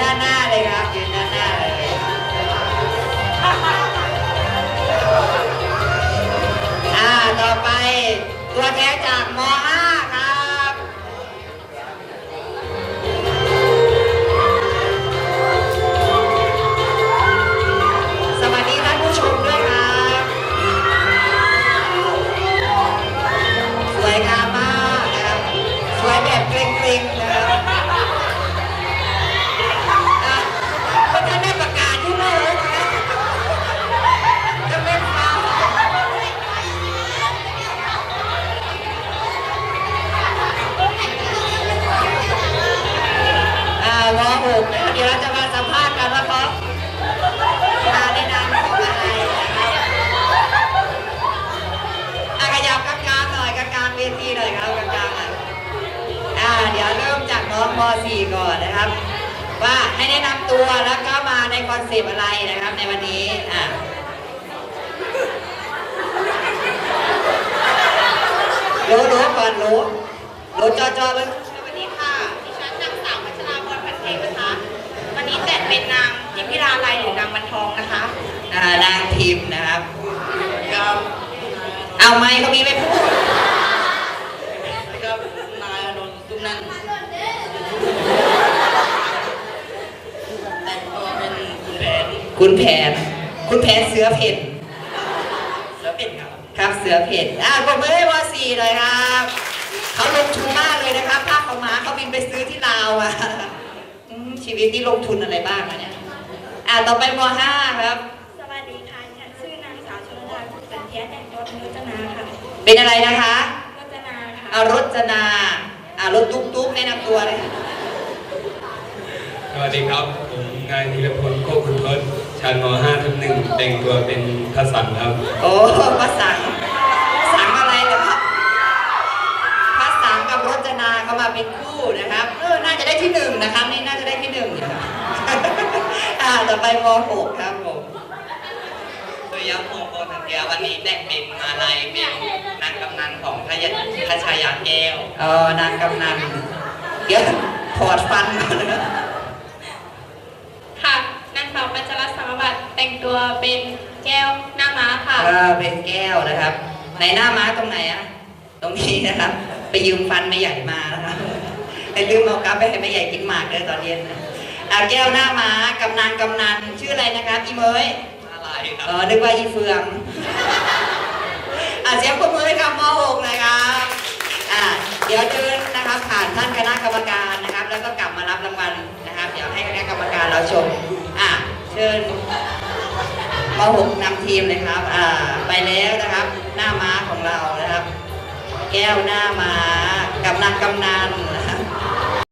ด้านหน้าเลยครับยืนด้านหน้าเลยอ่าต่อไปตัวแทนจากม .5 ครับสวัสดีท่านผู้ชมด้วยครับสวยงามมากสวยแบบเกรงๆนะ เดี๋ยวเริ่มจากน้องม .4 ก่อนนะครับ ว่าให้แนะนำตัวแล้วก็มาในคอนเซปต์อะไรนะครับ ในวันนี้อะรู้รู้ก่อนรู้รู้จอจอๆเลยสวัสดีค่ะ ดิฉันนางสาวพัชราพรพันเทพนะคะ วันนี้แต่งเป็นนางยิมพิราลัยหรือนางวันทองนะคะอ่านางพิมพ์นะครับครับเอาไหมเขามีไม่พูด ครับนาย อนนท์ตุ้มนันแต่งตัวเป็นคุณแผนคุณแผน คุณแผนเสือเพ่นเสือเป็ดครับ ครับเสือเพ่นอะปรบมือให้วอสี่เลยครับเขาลงทุนมากเลยนะครับผ้าเขาวม้าเขาบินไปซื้อที่ลาวอะอืมชีวิตนี่ลงทุนอะไรบ้างอะเนี่ยอะต่อไปมห้าครับ สวัสดีค่ะฉันชื่อนางสาวชลดาคุณสันเทียแต่งตัวเป็นรจนาค่ะ เป็นอะไรนะคะ รจนาค่ะอารจนา อ่ารถตุ๊กตุ๊กแนะนำตัวเลยค่ะสวัสดีครับ ผมนายธีรพลโคกคุณทศชั้นม .5 ทับหนึ่งแต่งตัวเป็นทสันครับ โอ้ภาษาสังอะไรเหรอครับภาษากับรจนาเขามาเป็นคู่นะครับเออน่าจะได้ที่หนึ่งนะครับนี่น่าจะได้ที่หนึ่งอยู่ครับอ่าต่อไปมหกครับผม สุริยพงศ์โพธิ์เทียวันนี้แต่งเป็นมาลัยเป็นนางกำนันของพ ยพระชายาแก้วเออนางกำนันเดี๋ยวถอดฟันก่อนนะค่ะนางสาวปัญจรัตน์สมบัติแต่งตัวเป็นแก้วหน้าม้าค่ะเออเป็นแก้วนะครับในหน้าม้าตรงไหนอะตรงนี้นะครับ ไปยืมฟันไม่ใหญ่มานะครับไอ้ลืมเอากลับไปให้ไม่ใหญ่กินหมากเลยตอนเย็นนะอ่าแก้วหน้าม้ากำนันกำนันชื่ออะไรนะครับอีเมยมาลัยคเอรับอนึกว่าอีเฟืองอะเสียงปรบมือให้กับม .6 นะครับ เราชม อะ เชิญม .6 นำทีมเลยครับ อ่า ไปแล้วนะครับ หน้าม้าของเรานะครับ แก้วหน้าม้า กำนันกำนัน